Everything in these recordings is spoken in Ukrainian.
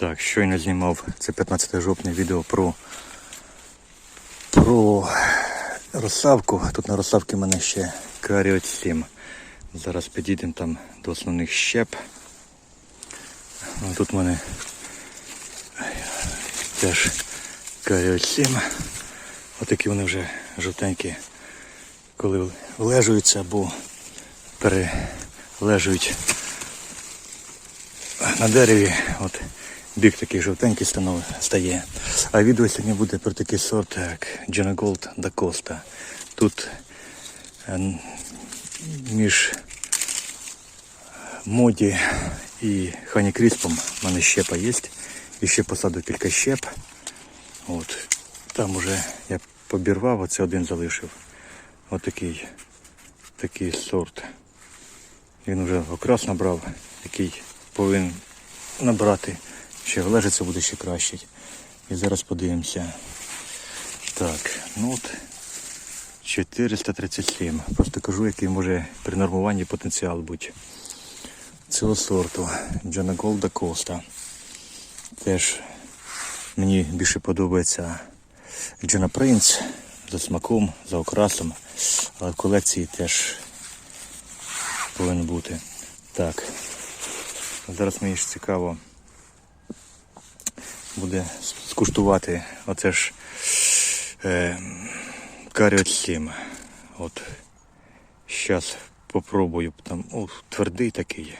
Так, щойно знімав це 15 жовтня відео про, про розсавку. Тут на розсавці в мене ще каріот 7. Зараз підійдемо там до основних щеп. Тут в мене теж каріот 7. Отакі вони вже жовтенькі, коли влежуються або перележують на дереві. От бік такий жовтенький станов, стає. А відео сьогодні буде про такий сорт, як Gold da Costa. Тут е, між моді і Хані Кріспом в мене щепа є. І ще посаду кілька щеп. От. Там уже я побірвав, оце один залишив. Ось такий, такий сорт. Він вже окрас набрав, який повинен набрати. Ще влежиться буде ще краще. І зараз подивимося. Так, ну от 437. Просто кажу, який може при нормуванні потенціал бути. Цього сорту. Джана Голда Коста. Теж мені більше подобається Джана Принц за смаком, за окрасом. Але в колекції теж повинен бути. Так. Зараз мені ж цікаво буде скуштувати оце ж е, каріот 7. От. Зараз попробую. Там, о, твердий такий.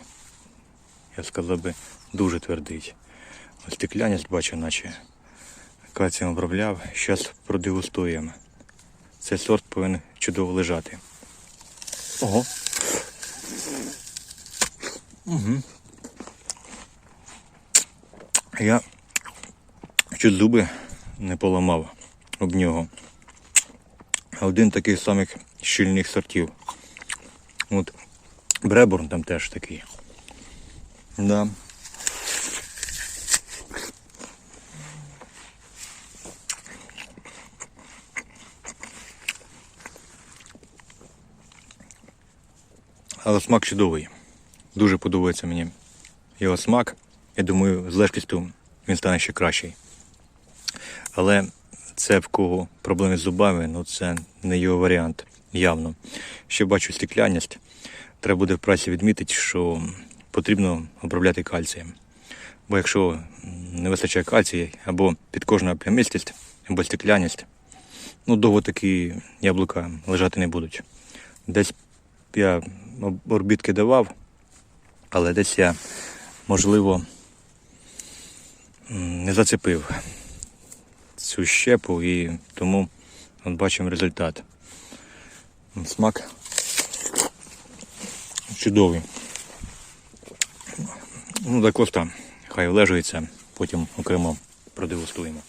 Я сказав би, дуже твердий. Ось стекляність бачу, наче кальцієм обробляв. Зараз продегустуємо. Цей сорт повинен чудово лежати. Ого. Угу. Я чуть зуби не поламав об нього. Один таких самих щільних сортів. От Бреборн там теж такий. Да. Але смак чудовий. Дуже подобається мені його смак. Я думаю, з легкістю він стане ще кращий. Але це в кого проблеми з зубами, ну це не його варіант, явно. Ще бачу стекляність. Треба буде в праці відмітити, що потрібно обробляти кальцієм. Бо якщо не вистачає кальцію, або підкожна плямистість, або стекляність, ну довго такі яблука лежати не будуть. Десь я орбітки давав, але десь я, можливо, не зацепив цю щепу і тому от бачимо результат. Смак чудовий. Ну, так коста хай влежується, потім окремо продегустуємо.